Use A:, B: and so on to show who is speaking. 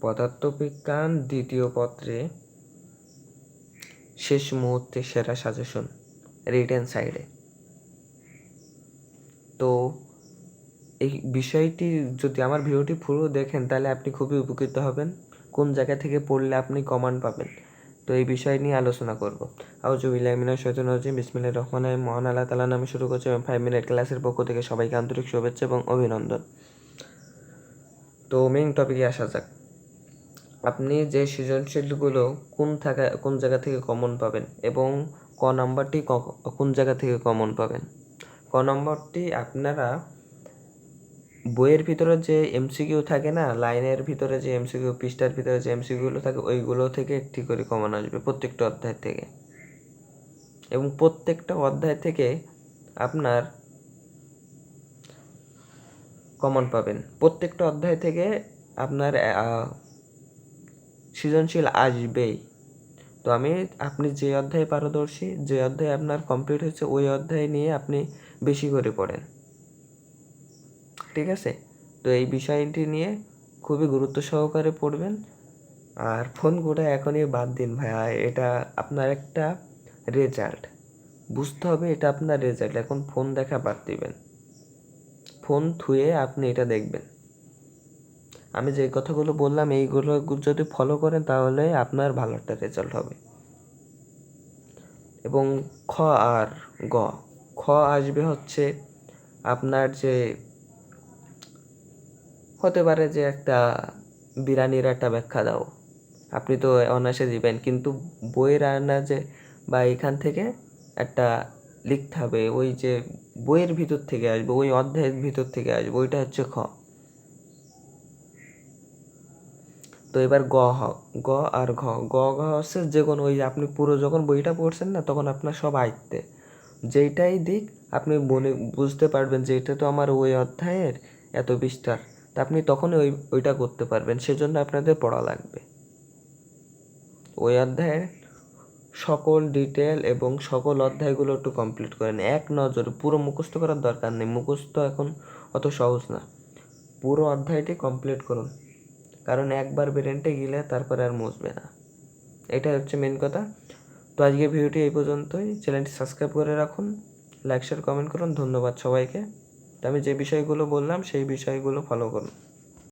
A: পদার্থবিজ্ঞান দ্বিতীয় পত্রে শেষ মুহূর্তে সেরা সাজেশন রিটেন সাইডে তো এই বিষয়টি যদি আমার ভিডিওটি পুরো দেখেন, তাহলে আপনি খুবই উপকৃত হবেন। কোন জায়গা থেকে পড়লে আপনি কমান্ড পাবেন? তো এই বিষয় নিয়ে আলোচনা করব। আউজুবিল্লাহিমিনা শৈতান রাজিম। বিসমিল্লাহির রহমানির রহিম। মহান আল্লাহ তালা নামে শুরু করছি এবং ফাইভ মিনিট ক্লাসের পক্ষ থেকে সবাইকে আন্তরিক শুভেচ্ছা এবং অভিনন্দন। তো মেইন টপিকে আসা যাক। আপনি যে সৃজনশীলগুলো কোন থাকা, কোন জায়গা থেকে কমন পাবেন এবং ক নাম্বারটি কোন জায়গা থেকে কমন পাবেন? ক নম্বরটি আপনারা বইয়ের ভিতরে যে এমসিকিউ থাকে না, লাইনের ভিতরে যে এমসিকিউ পৃষ্ঠার ভিতরে যে এমসিকিউগুলো থাকে, ওইগুলো থেকে একটি করে কমন আসবে প্রত্যেকটা অধ্যায় থেকে। এবং প্রত্যেকটা অধ্যায় থেকে আপনার কমন পাবেন। প্রত্যেকটা অধ্যায় থেকে আপনার সৃজনশীল আসবেই। তো আমি, আপনি যে অধ্যায়ে পারদর্শী, যে অধ্যায় আপনার কমপ্লিট হয়েছে, ওই অধ্যায় নিয়ে আপনি বেশি করে পড়েন। ঠিক আছে? তো এই বিষয়টি নিয়ে খুবই গুরুত্ব সহকারে পড়বেন। আর ফোন করে এখনই বাদ দিন ভাইয়া, এটা আপনার একটা রেজাল্ট বুঝতে হবে এটা আপনার রেজাল্ট এখন ফোন দেখা বাদ দিবেন। ফোন থুয়ে আপনি এটা দেখবেন। আমি যে কথাগুলো বললাম, এইগুলো যদি ফলো করেন, তাহলে আপনার ভালো একটা রেজাল্ট হবে। এবং খ আর গ, খ আসবে হচ্ছে আপনার যে হতে পারে যে একটা বিরিয়ানির একটা ব্যাখ্যা দাও। আপনি তো অনায়াসে দিবেন, কিন্তু বইয়ের আনা যে বা এখান থেকে একটা লিখতে হবে, ওই যে বইয়ের ভিতর থেকে আসবে, ওই অধ্যায়ের ভিতর থেকে আসবে, ওইটা হচ্ছে খ। তো এবার গ হ, গ আর ঘ। গ, ঘ হচ্ছে যে কোনো ওই আপনি পুরো যখন বইটা পড়ছেন না, তখন আপনার সব আয়ত্তে। যেইটাই দিক, আপনি মনে বুঝতে পারবেন যে এটা তো আমার ওই অধ্যায়ের এত বিস্তার। তা আপনি তখনই ওই, ওইটা করতে পারবেন, সেজন্য আপনাদের পড়া লাগবে। ওই অধ্যায়ের সকল ডিটেল এবং সকল অধ্যায়গুলো একটু কমপ্লিট করেন এক নজরে, পুরো মুখস্থ করার দরকার নেই। মুখস্থ এখন অত সহজ না। পুরো অধ্যায়টি কমপ্লিট করুন। কারণ একবার ব্রেনটে গেলে তারপরে আর মুছবে না। এটাই হচ্ছে মেন কথা। তো আজকে ভিডিওটি এই পর্যন্তই। চ্যানেলটি সাবস্ক্রাইব করে রাখুন লাইক শেয়ার কমেন্ট করুন। ধন্যবাদ সবাইকে। তো আমি যে বিষয়গুলো বললাম, সেই বিষয়গুলো ফলো করুন।